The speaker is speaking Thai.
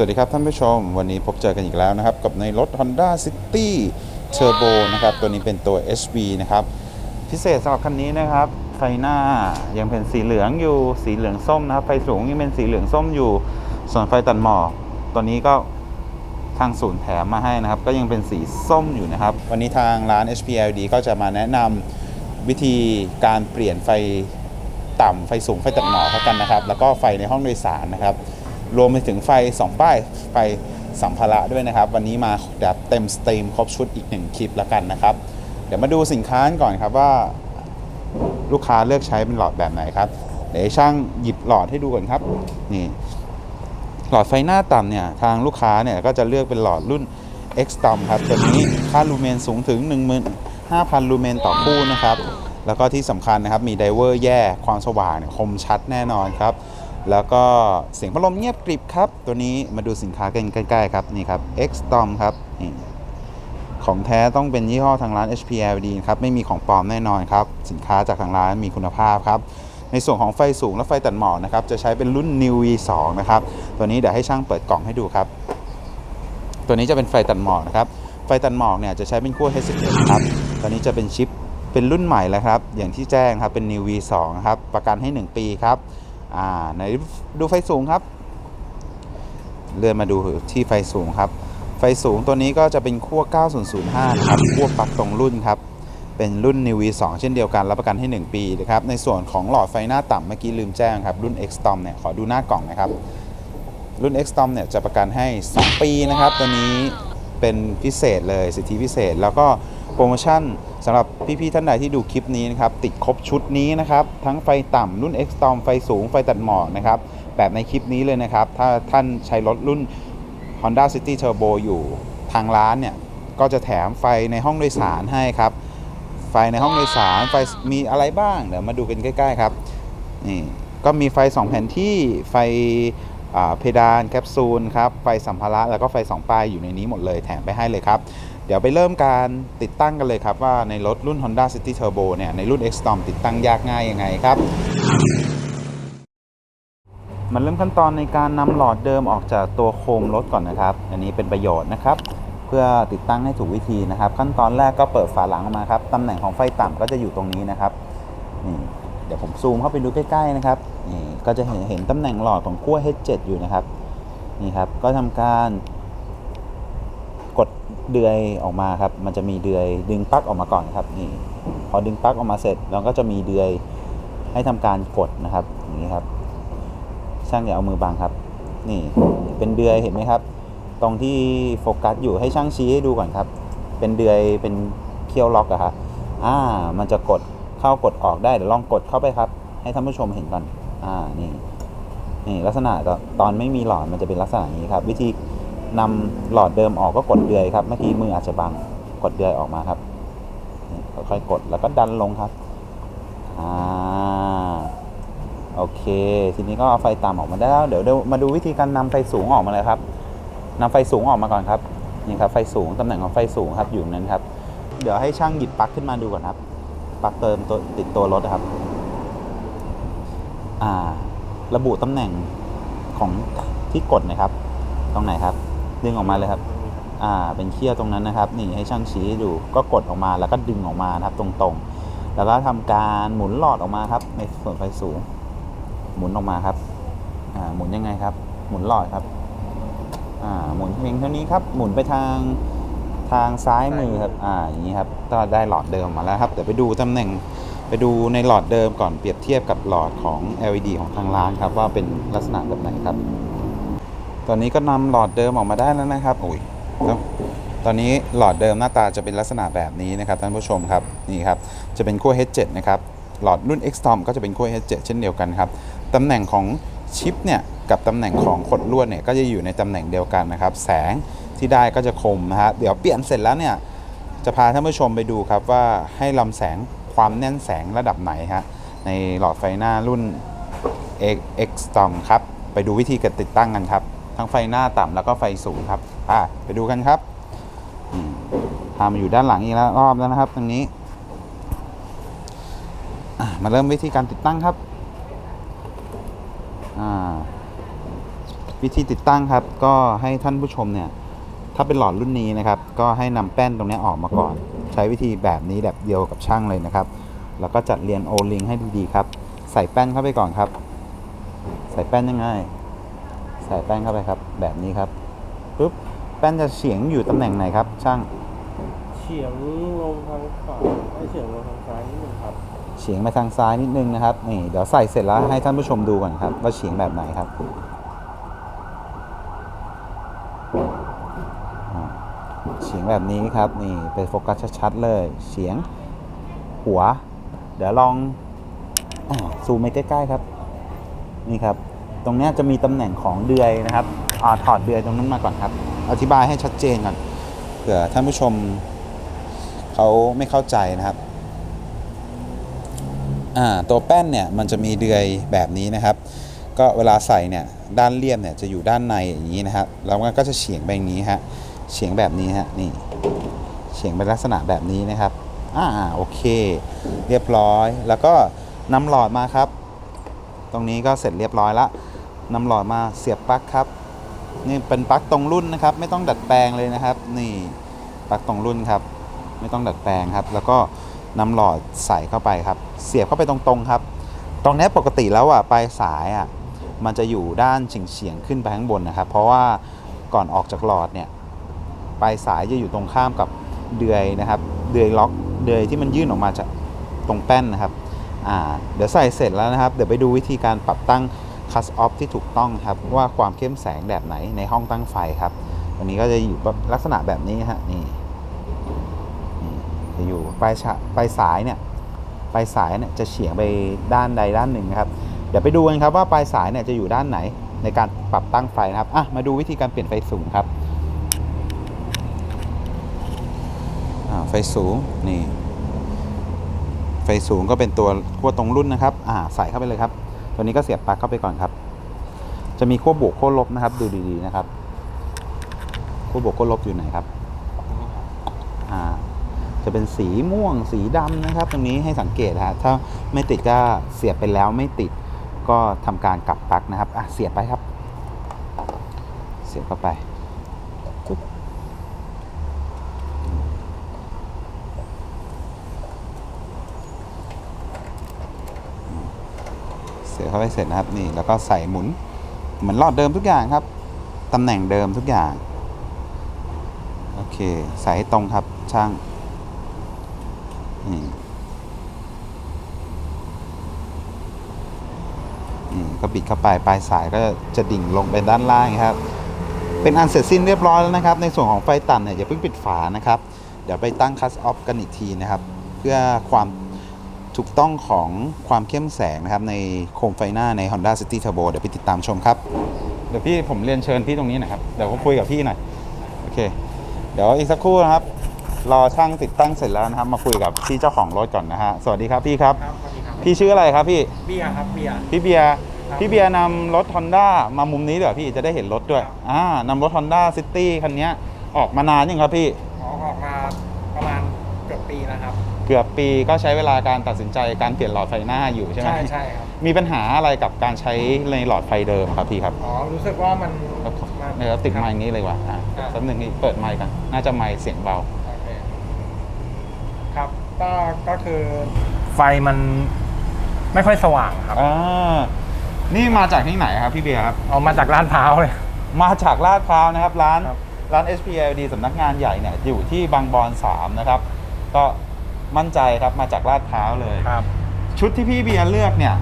วัสดีครับท่านผู้ชม วันนี้พบเจอกันอีกแล้วนะครับ กับในรถ Honda City Turbo นะครับ ตัวนี้เป็นตัว HV นะครับ พิเศษสำหรับคันนี้นะครับ ไฟหน้ายังเป็นสีเหลืองอยู่สีเหลืองส้มนะครับ ไฟสูงยังเป็นสีเหลืองส้มอยู่ ส่วนไฟตัดหมอกตัวนี้ก็ทางศูนย์แถมมาให้นะครับ ก็ยังเป็นสีส้มอยู่นะครับ วันนี้ทางร้าน HPLD ก็จะมาแนะนำวิธีการเปลี่ยนไฟต่ำไฟสูงไฟตัดหมอกเท่ากันนะครับ แล้วก็ไฟในห้องโดยสารนะครับ รวมไปถึงไฟ 2 ป้าย ไฟสัมภาระด้วยนะครับ วันนี้มาแบบเต็มสเตรีมครบชุดอีกหนึ่งคลิปแล้วกันนะครับ เดี๋ยวมาดูสินค้าก่อนครับว่า ลูกค้าเลือกใช้เป็นหลอดแบบไหนครับ เดี๋ยวช่างหยิบหลอดให้ดูก่อนครับ นี่ หลอดไฟหน้าต่ำเนี่ยทางลูกค้าเนี่ยก็จะเลือกเป็นหลอดรุ่น X t o m ครับตัวนี้ค่าลูเมนสูงถึง 15,000 ลูเมนต่อคู่นะครับ แล้วก็ที่สำคัญนะครับมีไดเวอร์แย่ความสว่างเนี่ยคมชัดแน่นอนครับ แล้วก็เสียงพัดลมเงียบกริบครับ ตัวนี้มาดูสินค้ากันใกล้ ๆ ครับ นี่ครับ X t o m ครับนี่ของแท้ต้องเป็นยี่ห้อทางร้าน HPLD ครับ ไม่มีของปลอมแน่นอนครับ สินค้าจากทางร้านมีคุณภาพครับ ในส่วนของไฟสูงและไฟตัดหมอกนะครับ จะใช้เป็นรุ่น New V2 นะครับ ตัวนี้เดี๋ยวให้ช่างเปิดกล่องให้ดูครับ ตัวนี้จะเป็นไฟตัดหมอกนะครับ ไฟตัดหมอกเนี่ยจะใช้เป็นขั้ว H11 ครับ ตัวนี้จะเป็นชิปเป็นรุ่นใหม่แล้วครับ อย่างที่แจ้งครับ เป็น New V2 ครับ ประกันให้ 1 ปีครับ อ่าไหนดูไฟสูงครับ เลื่อนมาดูที่ไฟสูงครับ ไฟสูงตัวนี้ก็จะเป็นขั้ว 9005นะครับขั้วปลั๊กตรงรุ่นครับ เป็นรุ่น New V2 เช่นเดียวกัน รับประกันให้ 1 ปีนะครับ ในส่วนของหลอดไฟหน้าต่ำเมื่อกี้ลืมแจ้งครับ รุ่น X-Tom เนี่ย ขอดูหน้ากล่องนะครับ รุ่น X-Tom เนี่ยจะประกันให้ 2 ปีนะครับ ตัวนี้เป็นพิเศษเลยสิทธิพิเศษ แล้วก็โปรโมชั่น สำหรับพี่ๆท่านใดที่ดูคลิปนี้นะครับติดครบชุดนี้นะครับทั้งไฟต่ำรุ่น X-Tom ไฟสูงไฟตัดหมอกนะครับแบบในคลิปนี้เลยนะครับ ถ้าท่านใช้รถรุ่น Honda City Turbo อยู่ทางร้านเนี่ย ก็จะแถมไฟในห้องโดยสารให้ครับ ไฟในห้องโดยสารไฟมีอะไรบ้าง เดี๋ยวมาดูกันใกล้ ๆ ครับนี่ก็มีไฟ 2 แผ่นที่ไฟเพดานแคปซูลครับไฟสัมภาระแล้วก็ไฟ 2 ปลายอยู่ในนี้หมดเลยแถมไปให้เลยครับ ดี๋ยวไปเริ่มการติดตั้งกันเลยครับ ว่าในรถรุ่น Honda City Turbo เนี่ยในรุ่น X-Storm ติดตั้งยากง่ายยังไงครับ มันเริ่มขั้นตอนในการนำหลอดเดิมออกจากตัวโคมรถก่อนนะครับ อันนี้เป็นประโยชน์นะครับ เพื่อติดตั้งให้ถูกวิธีนะครับ ขั้นตอนแรกก็เปิดฝาหลังออกมาครับตำแหน่งของไฟต่ำก็จะอยู่ตรงนี้นะครับนี่เดี๋ยวผมซูมเข้าไปดูใกล้ๆนะครับนี่ก็จะเห็นเห็นตำแหน่งหลอดของขั้ว H7 อยู่นะครับนี่ครับก็ทำการ เดือยออกมาครับ มันจะมีเดือยดึงปลั๊กออกมาก่อนครับนี่พอดึงปลั๊กออกมาเสร็จเราก็จะมีเดือยให้ทำการกดนะครับอย่างนี้ครับ ช่างอย่าเอามือบังครับ นี่เป็นเดือยเห็นไหมครับ ตรงที่โฟกัสอยู่ให้ช่างชี้ให้ดูก่อนครับ เป็นเดือยเป็นเคี่ยวล็อกอะครับอ่า มันจะกดเข้ากดออกได้เดี๋ยวลองกดเข้าไปครับ ให้ท่านผู้ชมเห็นก่อนอ่านี่นี่ลักษณะตอนไม่มีหลอดมันจะเป็นลักษณะนี้ครับ วิธี นำหลอดเดิมออกก็กดเดือยครับเมื่อกี้มืออาจจะบังกดเดือยออกมาครับค่อยๆกดแล้วก็ดันลงครับอ่าโอเค ทีนี้ก็เอาไฟต่ำออกมาได้แล้ว เดี๋ยวมาดูวิธีการนำไฟสูงออกมาเลยครับนำไฟสูงออกมาก่อนครับนี่ครับไฟสูงตำแหน่งของไฟสูงครับอยู่นั้นครับ เดี๋ยวให้ช่างหยิบปลั๊กขึ้นมาดูก่อนครับปลั๊กเติมตัวติดตัวรถครับอ่าระบุตำแหน่งของที่กดนะครับ ตรงไหนครับ ดึงออกมาเลยครับ อ่า เป็นเคี่ยวตรงนั้นนะครับ นี่ให้ช่างชี้ดู ก็กดออกมาแล้วก็ดึงออกมานะครับตรงๆ แล้วก็ทำการหมุนหลอดออกมาครับ ในส่วนไฟสูง หมุนออกมาครับ อ่า หมุนยังไงครับ หมุนหลอดครับ อ่า หมุนเพียงเท่านี้ครับ หมุนไปทางทางซ้ายมือครับ อ่า อย่างนี้ครับ ก็ได้หลอดเดิมมาแล้วครับ เดี๋ยวไปดูตำแหน่ง ไปดูในหลอดเดิมก่อนเปรียบเทียบกับหลอดของ LED ของทางร้านครับว่าเป็นลักษณะแบบไหนครับ ตอนนี้ก็นำหลอดเดิมออกมาได้แล้วนะครับโอ้ยตอนนี้หลอดเดิมหน้าตาจะเป็นลักษณะแบบนี้นะครับท่านผู้ชมครับนี่ครับจะเป็นขั้ว H7 นะครับหลอดรุ่น X-Tom ก็จะเป็นขั้ว H7 เช่นเดียวกันครับตำแหน่งของชิปเนี่ยกับตำแหน่งของขดลวดเนี่ยก็จะอยู่ในตำแหน่งเดียวกันนะครับ แสงที่ได้ก็จะคมนะฮะเดี๋ยวเปลี่ยนเสร็จแล้วเนี่ยจะพาท่านผู้ชมไปดูครับว่าให้ลำแสงความแน่นแสงระดับไหนฮะในหลอดไฟหน้ารุ่น X Storm ครับไปดูวิธีการติดตั้งกันครับ ทั้งไฟหน้าต่ำแล้วก็ไฟสูงครับอะไปดูกันครับพามาอยู่ด้านหลังอีกแล้วรอบแล้วนะครับ ตรงนี้มาเริ่มวิธีการติดตั้งครับวิธีติดตั้งครับ ก็ให้ท่านผู้ชมเนี่ย ถ้าเป็นหลอดรุ่นนี้นะครับ ก็ให้นำแป้นตรงนี้ออกมาก่อน ใช้วิธีแบบนี้แบบเดียวกับช่างเลยนะครับ แล้วก็จัดเรียนโอลิงให้ดีๆครับ ใส่แป้นเข้าไปก่อนครับ ใส่แป้นยังไง ส่แป้นเข้าไปครับ แบบนี้ครับปุ๊บแป้นจะเฉียงอยู่ตำแหน่งไหนครับ ช่างเฉียงลงทางขวาให้เฉียงลงทางซ้ายนิดนึงครับเฉียงไปทางซ้ายนิดนึงนะครับนี่เดี๋ยวใส่เสร็จแล้วให้ท่านผู้ชมดูก่อนครับว่าเฉียงแบบไหนครับอ่าเฉียงแบบนี้ครับนี่ไปโฟกัสชัดๆเลยเฉียงหัว เดี๋ยวลองอาซูมไปใกล้ๆครับ นี่ครับ ตรงนี้จะมีตำแหน่งของเดือยนะครับอถอดเดือยตรงนั้นมาก่อนครับ อธิบายให้ชัดเจนก่อนเผื่อท่านผู้ชมเขาไม่เข้าใจนะครับตัวแป้นเนี่ยมันจะมีเดือยแบบนี้นะครับ ก็เวลาใส่เนี่ยด้านเลี่ยมเนี่ยจะอยู่ด้านในอย่างนี้นะครับแล้วมันก็จะเฉียงไปอย่างนี้ฮะเฉียงแบบนี้ฮะนี่เฉียงเป็นลักษณะแบบนี้นะครับอ่าโอเค เรียบร้อยแล้วก็นำหลอดมาครับ ตรงนี้ก็เสร็จเรียบร้อยละ นำหลอดมาเสียบปลั๊กครับ นี่เป็นปลั๊กตรงรุ่นนะครับ ไม่ต้องดัดแปลงเลยนะครับ นี่ปลั๊กตรงรุ่นครับ ไม่ต้องดัดแปลงครับ แล้วก็นำหลอดใส่เข้าไปครับ เสียบเข้าไปตรงๆครับ ตรงนี้ปกติแล้วอะปลายสายอะมันจะอยู่ด้านเฉียงๆขึ้นไปข้างบนนะครับ เพราะว่าก่อนออกจากหลอดเนี่ยปลายสายจะอยู่ตรงข้ามกับเดือยนะครับ เดือยล็อกเดือยที่มันยื่นออกมาจากตรงแป้นนะครับ อ่า เดี๋ยวใส่เสร็จแล้วนะครับ เดี๋ยวไปดูวิธีการปรับตั้ง cut off ที่ถูกต้องครับ ว่าความเข้มแสงแบบไหนในห้องตั้งไฟครับตรงนี้ก็จะอยู่แบบลักษณะแบบนี้ฮะนี่จะอยู่ปลายปลายสายเนี่ยปลายสายเนี่ยจะเฉียงไปด้านใดด้านหนึ่งครับเดี๋ยวไปดูกันครับว่าปลายสายเนี่ยจะอยู่ด้านไหนในการปรับตั้งไฟนะครับอะมาดูวิธีการเปลี่ยนไฟสูงครับไฟสูงนี่ไฟสูงก็เป็นตัวขั้วตรงรุ่นนะครับอ่าใส่เข้าไปเลยครับ ตัวนี้ก็เสียบปลั๊กเข้าไปก่อนครับ จะมีขั้วบวกขั้วลบนะครับ ดูดีๆนะครับขั้วบวกขั้วลบอยู่ไหนครับอ่าจะเป็นสีม่วงสีดำนะครับ ตรงนี้ให้สังเกตนะฮะถ้าไม่ติดก็เสียบไปแล้วไม่ติดก็ทำการกลับปลั๊กนะครับอะเสียบไปครับ เสียบเข้าไปปุ๊บ ยบเข้าไปเสร็จนะครับนี่แล้วก็ใส่หมุนเหมือนหลอดเดิมทุกอย่างครับตำแหน่งเดิมทุกอย่างโอเคใส่ให้ตรงครับช่างนี่นี่ก็บิดเข้าไปปลายสายก็จะดิ่งลงไปด้านล่างครับ เป็นอันเสร็จสิ้นเรียบร้อยแล้วนะครับ ในส่วนของไฟตันเนี่ยอย่าเพิ่งปิดฝานะครับ เดี๋ยวไปตั้งคัสออฟกันอีกทีนะครับ เพื่อความ ถูกต้องของความเข้มแสงนะครับ ในโคมไฟหน้าใน Honda City Turbo เดี๋ยวไปติดตามชมครับ เดี๋ยวพี่ผมเรียนเชิญพี่ตรงนี้หนะครับ เดี๋ยวผมคุยกับพี่หน่อย โอเค เดี๋ยวอีกสักครู่นะครับ รอช่างติดตั้งเสร็จแล้วนะครับ มาคุยกับพี่เจ้าของรถก่อนนะฮะ สวัสดีครับพี่ครับ ครับสวัสดีครับพี่ชื่ออะไรครับพี่ เบียร์ครับเบียร์ พี่เบียร์ ครับ พี่เบียร์นำรถ Honda มามุมนี้เดี๋ยวพี่จะได้เห็นรถด้วย อ่านำรถ Honda City คันเนี้ยออกมานานยังครับพี่อ๋อออกมาประมาณเกือบปีแล้วครับ เกือบปีก็ใช้เวลาการตัดสินใจการเปลี่ยนหลอดไฟหน้าอยู่ใช่ไหมใช่ใช่ครับมีปัญหาอะไรกับการใช้ในหลอดไฟเดิมครับพี่ครับอ๋อรู้สึกว่ามันเดี๋ยวติดไมค์นี้เลยว่ะอะครับแป๊บหนึงนี่เปิดไมค์กัน น่าจะไมค์เสียงเบาโอเคครับก็ก็คือไฟมันไม่ค่อยสว่างครับอ่านี่มาจากที่ไหนครับพี่เบียร์ครับเอามาจากร้านพร้าวเลยมาจากลาดพร้าวนะครับร้านครับร้าน SPLD สำนักงานใหญ่เนี่ยอยู่ที่บางบอน3นะครับ ก็ มั่นใจครับมาจากลาดพร้าวเลย ครับ ชุดที่พี่เบียร์เลือกเนี่ย